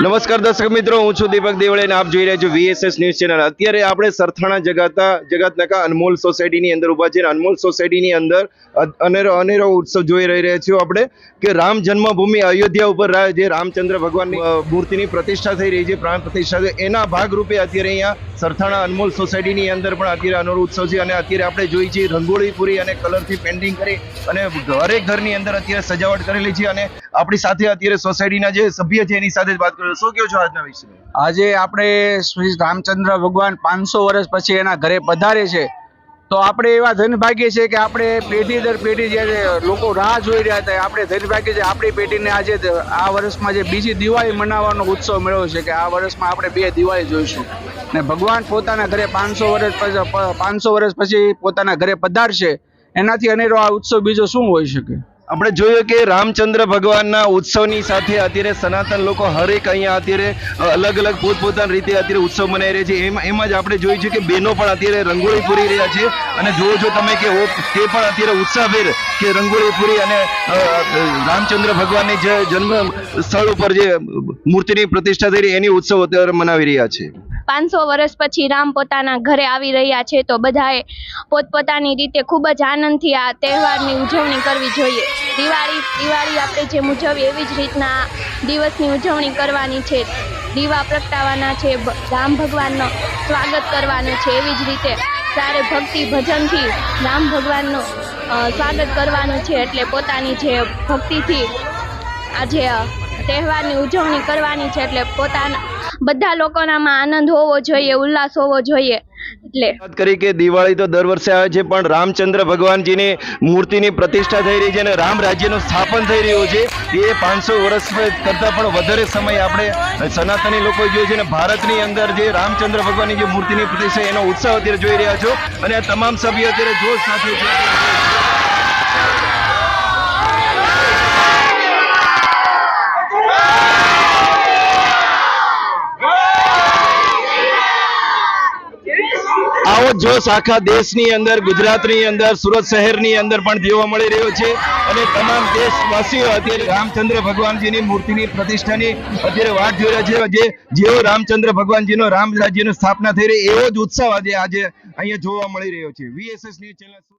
નમસ્કાર દર્શક મિત્રો, હું છું દીપક દેવળે આપ જોઈ રહ્યા છો વીએસએસ ન્યૂઝ ચેનલ. અત્યારે આપણે સરથાણા જગાતા જગતનાકા અનમોલ સોસાયટીની અંદર ઊભા છે. અનમોલ સોસાયટીની અંદર અનેરો અનેરો ઉત્સવ જોઈ રહી રહ્યા છીએ આપણે કે રામ જન્મભૂમિ અયોધ્યા ઉપર જે રામચંદ્ર ભગવાનની મૂર્તિની પ્રતિષ્ઠા થઈ રહી છે, પ્રાણ પ્રતિષ્ઠા છે, એના ભાગરૂપે અત્યારે અહીંયા સરથાણા અનમોલ સોસાયટીની અંદર પણ અત્યારે અનેરો ઉત્સવ છે. અને અત્યારે આપણે જોઈ છીએ રંગોળી પૂરી અને કલરથી પેન્ટિંગ કરી અને દરેક ઘરની અંદર અત્યારે સજાવટ કરેલી છે. અને આપણી સાથે અત્યારે સોસાયટીના જે સભ્ય છે, એની સાથે વાત કરો. શું કહો છો આજના વિશે આજે આપણે શ્રી રામચંદ્ર ભગવાન પાંચસો વર્ષ પછી એના ઘરે પધારે છે. તો આપણે એવા ધનભાગ્ય છે કે આપણે પેઢી દર પેઢી જ્યારે લોકો રાહ જોઈ રહ્યા હતા આપણે ધનભાગ્ય છે, આપણી પેઢીને આજે આ વર્ષમાં જે બીજી દિવાળી મનાવવાનો ઉત્સવ મેળવ્યો છે કે આ વર્ષમાં આપણે બે દિવાળી જોઈશું. ને ભગવાન પોતાના ઘરે પાંચસો વર્ષ પાંચસો વર્ષ પછી પોતાના ઘરે પધારશે. એનાથી અનેરો આ ઉત્સવ બીજો શું હોઈ શકે? આપણે જોયું કે રામચંદ્ર ભગવાનના ઉત્સવની સાથે અત્યારે સનાતન લોકો હરેક અહીંયા અત્યારે અલગ અલગ પોતપોતાની રીતે અત્યારે ઉત્સવ મનાવી રહ્યા છે. એમાં એમાં જ આપણે જોયું છે કે બહેનો પણ અત્યારે રંગોળી પૂરી રહ્યા છે અને જુઓ છો તમે કે તે પણ અત્યારે ઉત્સાહભેર કે રંગોળી પૂરી અને રામચંદ્ર ભગવાનની જે જન્મ સ્થળ ઉપર જે મૂર્તિની પ્રતિષ્ઠા થઈ રહી એની ઉત્સવ અત્યારે મનાવી રહ્યા છે. પાંચસો વર્ષ પછી રામ પોતાના ઘરે આવી રહ્યા છે તો બધાએ પોતપોતાની રીતે ખૂબ જ આનંદથી આ તહેવારની ઉજવણી કરવી જોઈએ. દિવાળી દિવાળી આપણે જેમ ઉજવીએ એવી જ રીતના દિવસની ઉજવણી કરવાની છે. દીવા પ્રગટાવવાના છે રામ ભગવાનનો સ્વાગત કરવાનું છે એવી જ રીતે સારે ભક્તિ ભજનથી રામ ભગવાનનું સ્વાગત કરવાનું છે એટલે પોતાની જે ભક્તિથી આજે તહેવારની ઉજવણી કરવાની છે એટલે પોતાના, બધા લોકોનામાં આનંદ હોવો જોઈએ, ઉલ્લાસ હોવો જોઈએ. એટલે વાત કરી કે દિવાળી તો દર વર્ષે આવે છે, પણ રામચંદ્ર ભગવાનજીની મૂર્તિની પ્રતિષ્ઠા થઈ રહી છે અને રામ રાજ્યનું સ્થાપન થઈ રહ્યું છે. એ પાંચસો વર્ષ કરતાં પણ વધારે સમય આપણે સનાતની લોકો જોઈએ છે અને ભારતની અંદર જે રામચંદ્ર ભગવાનની જે મૂર્તિની પ્રતિષ્ઠા એનો ઉત્સાહ અત્યારે જોઈ રહ્યા છો. અને આ તમામ સભ્યો અત્યારે જોશ સાથે છે આવો જોશ આખા દેશની અંદર, ગુજરાતની અંદર, સુરત શહેરની અંદર પણ જોવા મળી રહ્યો છે અને તમામ દેશવાસીઓ અત્યારે રામચંદ્ર ભગવાનજીની મૂર્તિની પ્રતિષ્ઠાની અત્યારે વાત જોઈ રહ્યા છે. જેવો રામચંદ્ર ભગવાનજીનો રામ રાજ્યની સ્થાપના થઈ રહી, એવો જ ઉત્સવ આજે આજે અહીંયા જોવા મળી રહ્યો છે. VSS news channel